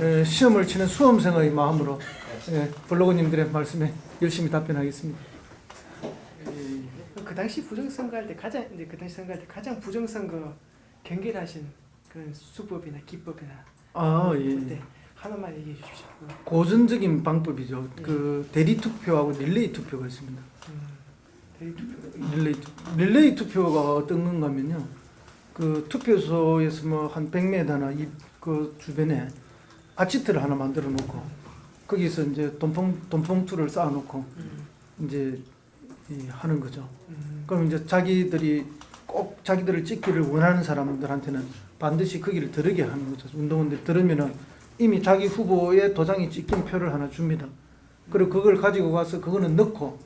에, 시험을 치는 수험생의 마음으로 예, 블로거님들의 말씀에 열심히 답변하겠습니다. 그 당시 부정선거 할 때 가장 이제 그 당시 선거 할 때 가장 부정선거 경계하신 그런 수법이나 기법이나 아 예. 네 하나만 얘기해 주십시오. 고전적인 방법이죠. 그 대리 투표하고 릴레이 투표가 있습니다. 음, 대리 투표. 릴레이, 투- 릴레이 투표가 어떤 건가면요. 그 투표소에서 뭐 한 100m나 이 그 주변에 아치트를 하나 만들어 놓고 거기서 이제 돈봉 돈봉투를 쌓아 놓고 음, 이제 이 하는 거죠. 음, 그럼 이제 자기들이 꼭 자기들을 찍기를 원하는 사람들한테는 반드시 거기를 들으게 하는 거죠. 운동원들이 들으면은 이미 자기 후보의 도장이 찍힌 표를 하나 줍니다. 그리고 그걸 가지고 가서 그거는 넣고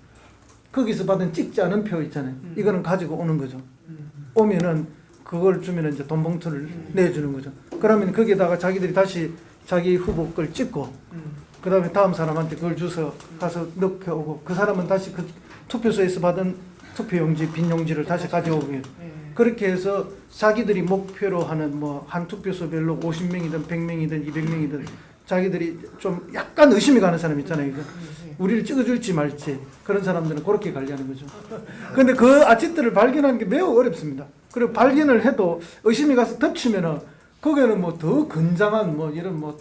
거기서 받은 찍지 않은 표 있잖아요. 음. 이거는 가지고 오는 거죠. 음, 오면은 그걸 주면 이제 돈 봉투를 음. 내주는 거죠. 그러면 거기에다가 자기들이 다시 자기 후보 걸 찍고 음, 그 다음에 다음 사람한테 그걸 주서 가서 넣게 오고 그 사람은 다시 그 투표소에서 받은 투표용지 빈 용지를 다시 가져오고. 예. 그렇게 해서 자기들이 목표로 하는 뭐 한 투표소별로 50명이든 100명이든 200명이든 자기들이 좀 약간 의심이 가는 사람 있잖아요. 그죠? 예, 예. 우리를 찍어줄지 말지 그런 사람들은 그렇게 관리하는 거죠. 근데 그 아치트를 발견하는 게 매우 어렵습니다. 그리고 발견을 해도 의심이 가서 덮치면은 거기에는 뭐 더 건장한 뭐 이런 뭐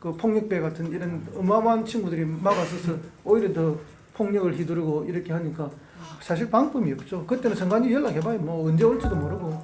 그 폭력배 같은 이런 어마어마한 친구들이 막아서서 오히려 더 폭력을 휘두르고 이렇게 하니까 사실 방법이 없죠. 그때는 선관위 연락해봐요. 뭐 언제 올지도 모르고